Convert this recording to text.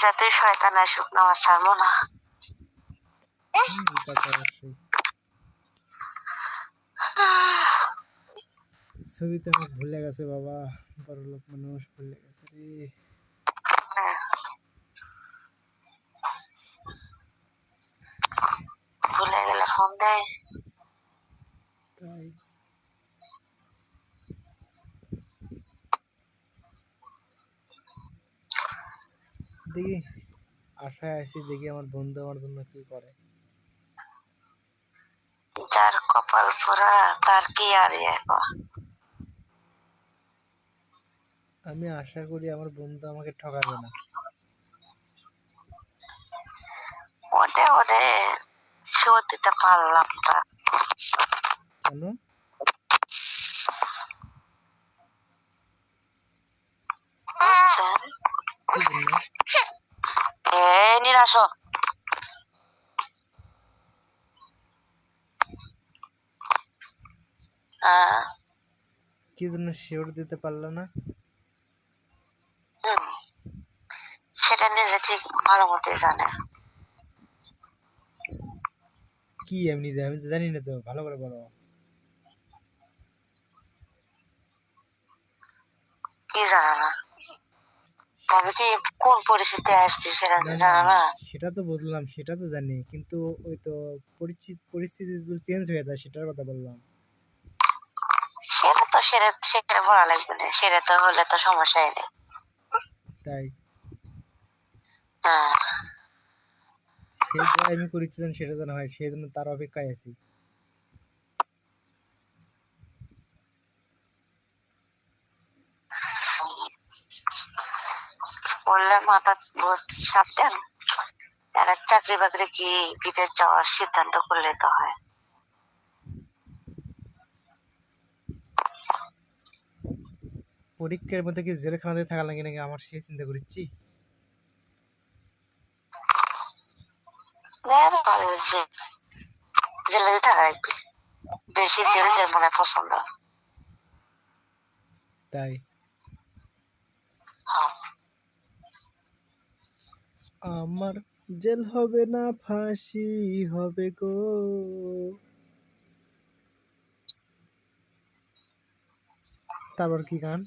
যতই শয়তান আসুক নামাজ ছাড়বো না। হুম, তো আমার ভুলে গেছে বাবা বড় লোক মানুষ ভুলে গেছে রে। ভুলে গেলে ফোন দেয় তাই। দেখি আশায় আছি দেখি আমার বন্ধু আমার জন্য কি করে। যার কপাল পোড়া তার কি আর ইয়ে। আমি আশা করি আমার বন্ধু আমাকে ঠকাবে না। ওটে ওটে শোধ দিতে পারলাম না। কেন বুঝছেন? কি জন্য এ হ্যাঁ কি জন্য শিওর দিতে পারল না? সেটা নিজে ঠিক ভালো মতোই জানে। কি এমনি আমি তো জানি না তো ভালো করে বলো। কি জানে না? তবে কি কোন পরিস্থিতি আসছে সেটা জানে না, সেটা তো বুঝলাম সেটা তো জানি কিন্তু ওই তো পরিচিত পরিস্থিতি যদি চেঞ্জ হয়ে যায় সেটার কথা বললাম। সেটা তো সেরে সেটা বলা লাগবে না সেটা তো হলে তো সমস্যাই নেই। তাই? হ্যাঁ। সেই আমি করেছিলাম সেটা যেন হয় সেই জন্য তার অপেক্ষায় আছি। বললে মাথা বহুত সাবধান। এরা চাকরি বাকরি কি বিদেশ যাওয়ার সিদ্ধান্ত করলে তো হয়। পরীক্ষার মধ্যে কি জেলখানাতে থাকা লাগে নাকি? আমার সেই চিন্তা করছি দেখ, ওই যে জেলে থাকা লাগবে বেশি জেল মনে পছন্দ। তাই হ্যাঁ। আমার জেল হবে না ফাঁসি হবে গো। তারপর কি গান?